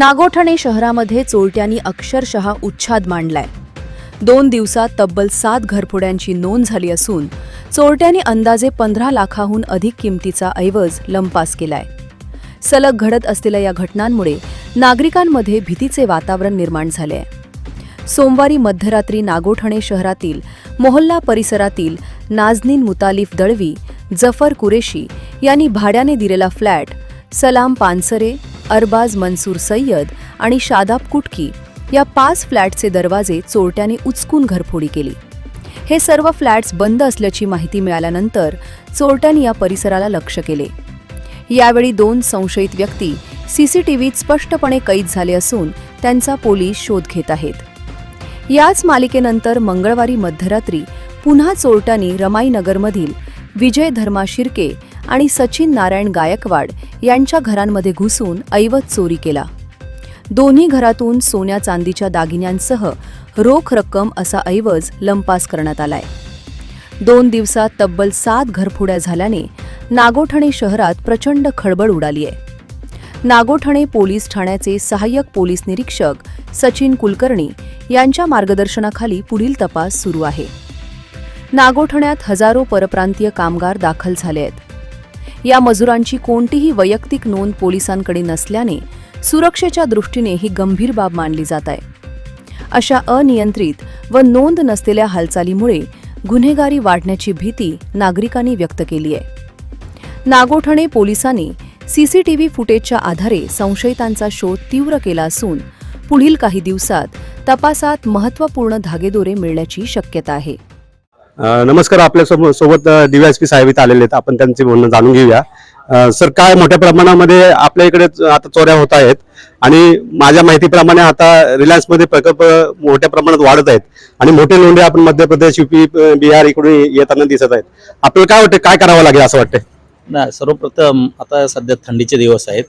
नागोठणे शहरामध्ये चोरट्यांनी अक्षरशः उच्छाद मांडलाय. दोन दिवसात तब्बल सात घरफोड्यांची नोंद झाली असून चोरट्यांनी अंदाजे पंधरा लाखाहून अधिक किमतीचा ऐवज लंपास केलाय. सलग घडत असलेल्या या घटनांमुळे नागरिकांमध्ये भीतीचे वातावरण निर्माण झाले आहे सोमवारी मध्यरात्री नागोठणे शहरातील मोहल्ला परिसरातील नाझनीन मुतालिफ दळवी जफर कुरेशी यांनी भाड्याने दिलेला फ्लॅट सलाम पानसरे अरबाज मनसूर सय्यद आणि शादाब कुटकी या पाच फ्लॅटचे दरवाजे चोरट्याने उचकून घरफोडी केली. हे सर्व फ्लॅट्स बंद असल्याची माहिती मिळाल्यानंतर चोरट्यांनी या परिसराला लक्ष केले. यावेळी दोन संशयित व्यक्ती सीसीटीव्हीत स्पष्टपणे कैद झाले असून त्यांचा पोलीस शोध घेत आहेत. याच मालिकेनंतर मंगळवारी मध्यरात्री पुन्हा चोरट्यांनी रमाईनगरमधील विजय धर्मा शिर्के आणि सचिन नारायण गायकवाड यांच्या घरांमध्ये घुसून ऐवज चोरी केला. दोन्ही घरातून सोन्या चांदीच्या दागिन्यांसह रोख रक्कम असा ऐवज लंपास करण्यात आलाय. दोन दिवसात तब्बल सात घरफोड्या झाल्याने नागोठणे शहरात प्रचंड खळबळ उडाली आहे. नागोठणे पोलीस ठाण्याचे सहाय्यक पोलीस निरीक्षक सचिन कुलकर्णी यांच्या मार्गदर्शनाखाली पुढील तपास सुरू आहे. नागोठण्यात हजारो परप्रांतीय कामगार दाखल झाले आहेत. या मजुरांची कोणतीही वैयक्तिक नोंद पोलिसांकडे नसल्याने सुरक्षेच्या दृष्टीने ही गंभीर बाब मानली जात आहे. अशा अनियंत्रित व नोंद नसलेल्या हालचालीमुळे गुन्हेगारी वाढण्याची भीती नागरिकांनी व्यक्त केली आहे. नागोठणे पोलिसांनी सीसीटीव्ही फुटेजच्या आधारे संशयितांचा शोध तीव्र केला असून पुढील काही दिवसात तपासात महत्त्वपूर्ण धागेदोरे मिळण्याची शक्यता आहे. नमस्कार आपल्या सोब- सोबत डीवायएसपी साहेब इथे आलेले आहेत. आपण त्यांचे म्हणणं जाणून घेऊया. सर काय मोठ्या प्रमाणामध्ये आपल्या इकडे आता चोऱ्या होत आहेत? आणि माझ्या माहितीप्रमाणे आता रिलायन्समध्ये प्रकल्प मोठ्या प्रमाणात वाढत आहेत. आणि मोठे लोंढे आपण मध्य प्रदेश युपी बिहार इकडून येताना दिसत आहेत. आपल्याला काय वाटतं काय करावं लागेल असं वाटतं नाही सर्वप्रथम आता सध्या थंडीचे दिवस आहेत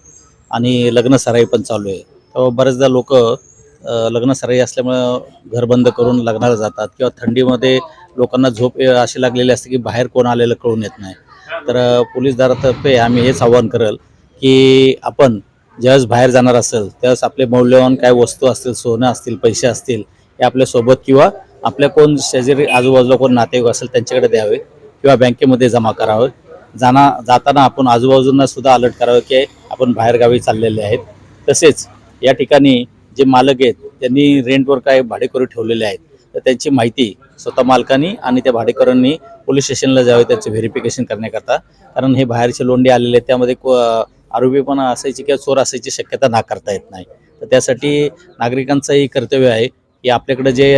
आणि लग्न सराई पण चालू आहे. तेव्हा बरेचदा लोक लग्न सराई असल्यामुळं घर बंद करून लग्नाला जातात किंवा थंडीमध्ये लोकांना झोप अशी लागलेली असते की बाहेर कोण आलेलं कळून येत नाही. तर पोलीस दलातर्फे आम्ही हेच आवाहन करेल की आपण ज्यावेळेस बाहेर जाणार असेल त्यावेळेस आपले मौल्यवान काय वस्तू असतील सोनं असतील पैसे असतील हे आपल्यासोबत किंवा आपल्या कोण शेजारी आजूबाजूला कोण नातेवाईक असेल त्यांच्याकडे द्यावे किंवा बँकेमध्ये जमा करावे. जाना जाताना आपण आजूबाजूंना सुद्धा अलर्ट करावं की आपण बाहेरगावी चाललेले आहेत. तसेच या ठिकाणी जे मालक आहेत त्यांनी रेंटवर काय भाडेकरू ठेवलेले आहेत तर त्यांची माहिती स्वतः मालकांनी आणि त्या भाडेकरांनी पोलीस स्टेशनला जावे त्याचं व्हेरिफिकेशन करण्याकरता. कारण हे बाहेरचे लोंढे आलेले आहेत त्यामध्ये को- आरोपीपणा असायची किंवा चोर असायची शक्यता नाकारता येत नाही. तर त्यासाठी नागरिकांचंही कर्तव्य आहे की आपल्याकडे जे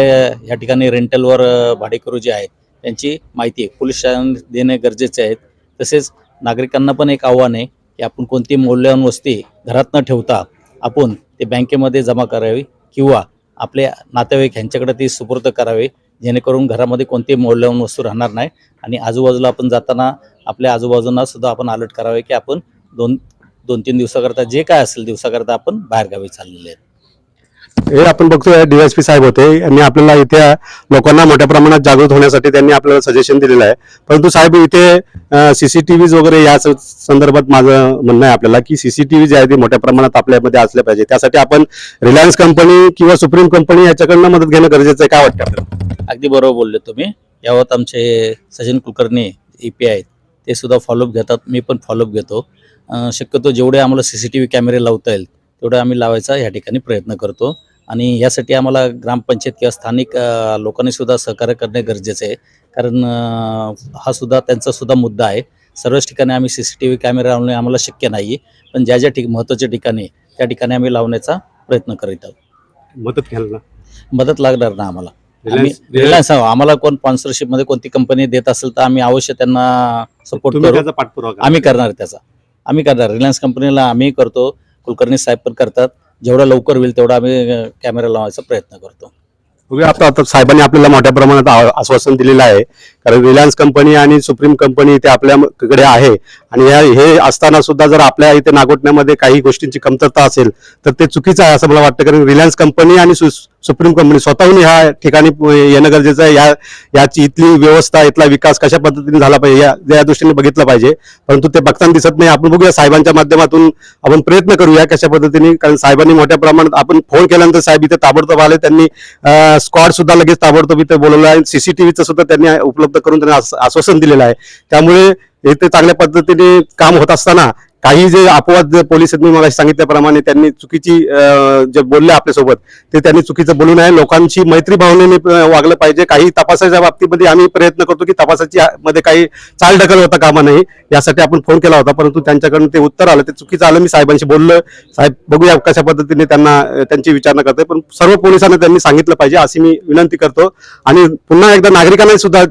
या ठिकाणी रेंटलवर भाडेकरू जे आहेत त्यांची माहिती पोलीस स्टेशन देणे गरजेचे आहेत तसेच नागरिकांना पण एक आव्हान आहे की आपण कोणती मौल्यवान वस्ती घरात न ठेवता आपण ते बँकेमध्ये जमा करावी किंवा आपल्या नातेवाईक ह्यांच्याकडे ती सुपूर्द करावी. जेणेकरून घरामध्ये कोणती मौल्यवान वस्तू राहणार नाही. आणि आजूबाजूला आपण जाताना आपल्या आजूबाजूंना सुद्धा आपण अलर्ट करावे की आपण दोन दोन तीन दिवसाकरता जे काय असेल दिवसाकरता आपण बाहेरगावी चाललेले आहेत. हे आपण बघतोय पी साहेब होते. यांनी आपल्याला इथे लोकांना मोठ्या प्रमाणात जागृत होण्यासाठी त्यांनी आपल्याला सजेशन दिलेलं आहे. परंतु साहेब इथे सीसीटीव्ही वगैरे या संदर्भात माझं म्हणणं आहे आपल्याला की सीसीटीव्ही जे आहे ते मोठ्या प्रमाणात आपल्यामध्ये असल्या पाहिजे. त्यासाठी आपण रिलायन्स कंपनी किंवा सुप्रीम कंपनी याच्याकडनं मदत घेणं गरजेचं आहे. काय वाटतं आपल्याला? अगदी बरोबर बोलले तुम्ही. यावत आमचे सचिन कुलकर्णी ई पी आहेत. ते सुद्धा फॉलोअप घेतात. मी पण फॉलोअप घेतो. शक्यतो जेवढे आम्हाला सी सी टी व्ही कॅमेरे लावता येईल तेवढे आम्ही लावायचा या ठिकाणी प्रयत्न करतो. आणि यासाठी आम्हाला ग्रामपंचायत किंवा स्थानिक लोकांनी सुद्धा सहकार्य करणे गरजेचे आहे. कारण हा सुद्धा त्यांचा सुद्धा मुद्दा आहे. सर्वच ठिकाणी आम्ही सी सी टी व्ही कॅमेरे लावणे आम्हाला शक्य नाही पण ज्या ज्या ठिक महत्त्वाच्या ठिकाणी त्या ठिकाणी आम्ही लावण्याचा प्रयत्न करीत आहोत. मदत घ्यायला मदत लागणार ना आम्हाला. आम्ही रिलायन्स. आम्हाला कोण स्पॉन्सरशिपमध्ये कोणती कंपनी देत असेल तर आम्ही अवश्य त्यांना सपोर्ट करा. आम्ही करणार त्याचा. आम्ही करणार. रिलायन्स कंपनीला आम्ही करतो. कुलकर्णी साहेब पण करतात. जेवढं लवकर होईल तेवढा आम्ही कॅमेरा लावायचा प्रयत्न करतो. आता आता साहेबांनी आपल्याला मोठ्या प्रमाणात आश्वासन दिलेलं आहे. कारण रिलायन्स कंपनी आणि सुप्रीम कंपनी इथे आपल्याकडे आहे. आणि या- हे असताना सुद्धा जर आपल्या इथे नागोटण्यामध्ये काही गोष्टींची कमतरता असेल तर ते चुकीचं आहे असं मला वाटतं. कारण रिलायन्स कंपनी आणि सु- सुप्रीम कंपनी स्वतःहून ह्या ठिकाणी येणं गरजेचं आहे. या याची इथली व्यवस्था इथला विकास कशा पद्धतीने झाला पाहिजे या या दृष्टीने बघितलं पाहिजे. परंतु ते बघताना दिसत नाही. आपण बघूया साहेबांच्या माध्यमातून आपण प्रयत्न करूया कशा पद्धतीने. कारण साहेबांनी मोठ्या प्रमाणात आपण फोन केल्यानंतर साहेब इथे ताबडतोब आले. त्यांनी स्क्वॉड सुद्धा लगेच ताबडतोब इथे बोलवलं. आहे सीसीटीव्हीचं सुद्धा त्यांनी उपलब्ध करून त्यांनी आश्वासन दिलेलं आहे. त्यामुळे इथे चांगल्या पद्धतीने काम होत असताना काही जे अपवाद जे पोलीस मला सांगितल्याप्रमाणे त्यांनी चुकीची जे बोलले आपल्यासोबत ते त्यांनी चुकीचं बोलू नये. लोकांची मैत्री भावनेने वागलं पाहिजे. काही तपासाच्या बाबतीमध्ये आम्ही प्रयत्न करतो की तपासाची मध्ये काही चालढकल होता कामा नाही यासाठी आपण फोन केला होता. परंतु त्यांच्याकडून ते उत्तर आलं. ते चुकीचं आलं मी साहेबांशी बोललो. साहेब बघूया कशा पद्धतीने त्यांना त्यांची विचारणा करते पण सर्व पोलिसांना त्यांनी सांगितलं पाहिजे अशी मी विनंती करतो. आणि पुन्हा एकदा नागरिकांना सुद्धा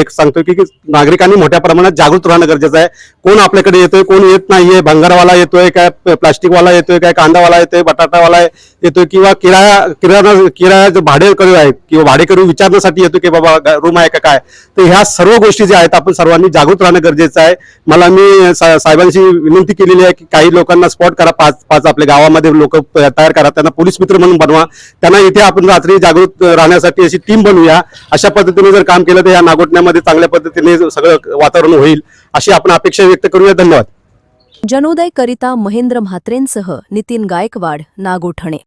एक सांगतो की की नागरिकांनी मोठ्या प्रमाणात जागृत राहणं गरजेचं आहे. कोण आपल्याकडे येतोय कोण येत नाहीये भंगारवाला येतोय काय प्लास्टिकवाला येतोय काय कांदावाला येतोय बटाटावाला येतोय किंवा किराया किराणा किराया जे भाडेकरू आहेत किंवा भाडेकरू विचारण्यासाठी येतो की बाबा रूम आहे का काय? तर ह्या सर्व गोष्टी ज्या आहेत आपण सर्वांनी जागृत राहणं गरजेचं आहे. मला मी साहेबांशी विनंती केलेली आहे की काही लोकांना स्पॉट करा पाच पाच आपल्या गावामध्ये लोक तयार करा त्यांना पोलीस मित्र म्हणून बनवा. त्यांना इथे आपण रात्री जागृत राहण्यासाठी अशी टीम बनवूया. अशा पद्धतीने जर काम केलं तर या नागोटण्यामध्ये चांगल्या पद्धतीने सगळं वातावरण होईल अशी आपण अपेक्षा व्यक्त करूया. धन्यवाद. जनोदय करिता महेंद्र म्हात्रेंसह नितीन गायकवाड नागोठणे.